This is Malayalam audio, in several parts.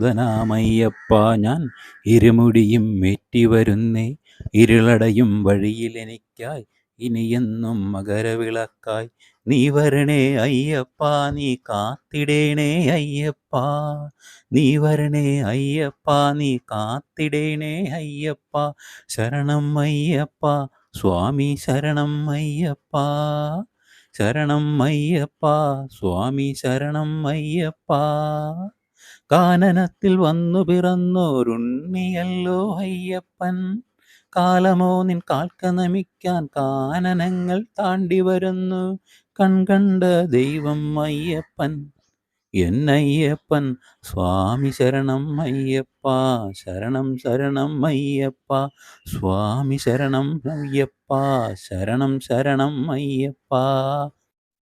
ധനാമയ്യപ്പ ഞാൻ ഇരുമുടിയും മേറ്റി വരുന്നേ. ഇരുളടയും വഴിയിൽ എനിക്കായി ഇനിയെന്നും മകരവിളക്കായി. നീ വരണേ അയ്യപ്പ നീ കാത്തിടേണേ അയ്യപ്പ. നീ വരണേ അയ്യപ്പ നീ കാത്തിടേണേ അയ്യപ്പ. ശരണം അയ്യപ്പ സ്വാമി ശരണം അയ്യപ്പ. ശരണം അയ്യപ്പ സ്വാമി ശരണം അയ്യപ്പ. കാനനത്തിൽ വന്നു പിറന്നോരുണ്ണിയല്ലോ അയ്യപ്പൻ. കാലമോ നിൻ കാൽക്ക നമിക്കാൻ കാനനങ്ങൾ താണ്ടി വരുന്നു. കൺകണ്ട ദൈവം അയ്യപ്പൻ. എന്നയ്യപ്പൻ സ്വാമി ശരണം അയ്യപ്പ ശരണം ശരണം അയ്യപ്പ സ്വാമി ശരണം അയ്യപ്പ ശരണം ശരണം അയ്യപ്പ.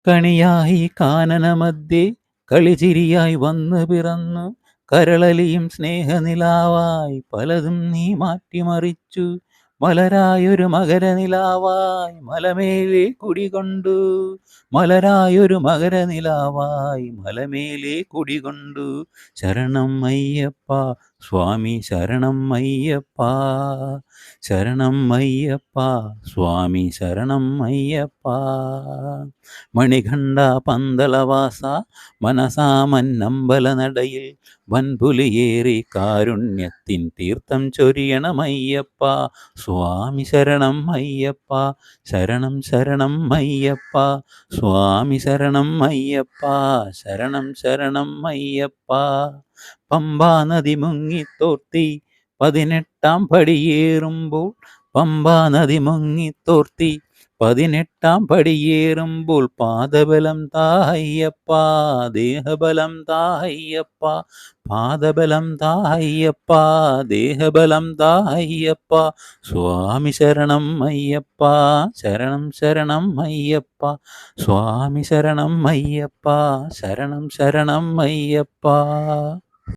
കണിയായി കാനനമധ്യേ കളിചിരിയായി വന്നു പിറന്നു. കരളലിയും സ്നേഹനിലാവായി പലതും നീ മാറ്റിമറിച്ചു. മലരായൊരു മകരനിലാവായി മലമേലെ കുടികൊണ്ടു. മലരായൊരു മകരനിലാവായി മലമേലെ കുടികൊണ്ടു. ശരണം അയ്യപ്പ സ്വാമി ശരണം അയ്യപ്പ ശരണം അയ്യപ്പ സ്വാമി ശരണം അയ്യപ്പ മണികണ്ഠ പന്തളവാസ മനസാമന്നമ്പല നടയിൽ വൻപുലിയേറി കാരുണ്യത്തിൻ തീർത്ഥം ചൊരിയണമയ്യപ്പ സ്വാമി ശരണം അയ്യപ്പ ശരണം ശരണം അയ്യപ്പ സ്വാമി ശരണം അയ്യപ്പ ശരണം ശരണം അയ്യപ്പ പമ്പാ നദി മുങ്ങിത്തോർത്തി പതിനെട്ടാം പടിയേറുമ്പോൾ പമ്പാ നദി മുങ്ങിത്തോർത്തി പതിനെട്ടാം പടിയേറുമ്പോൾ പാദബലം തായ്യപ്പ ദേഹബലം തായ്യപ്പ പാദബലം തായ്യപ്പ ദേഹബലം തായ്യപ്പ സ്വാമി ശരണം അയ്യപ്പ ശരണം ശരണം അയ്യപ്പ സ്വാമി ശരണം അയ്യപ്പ ശരണം ശരണം അയ്യപ്പ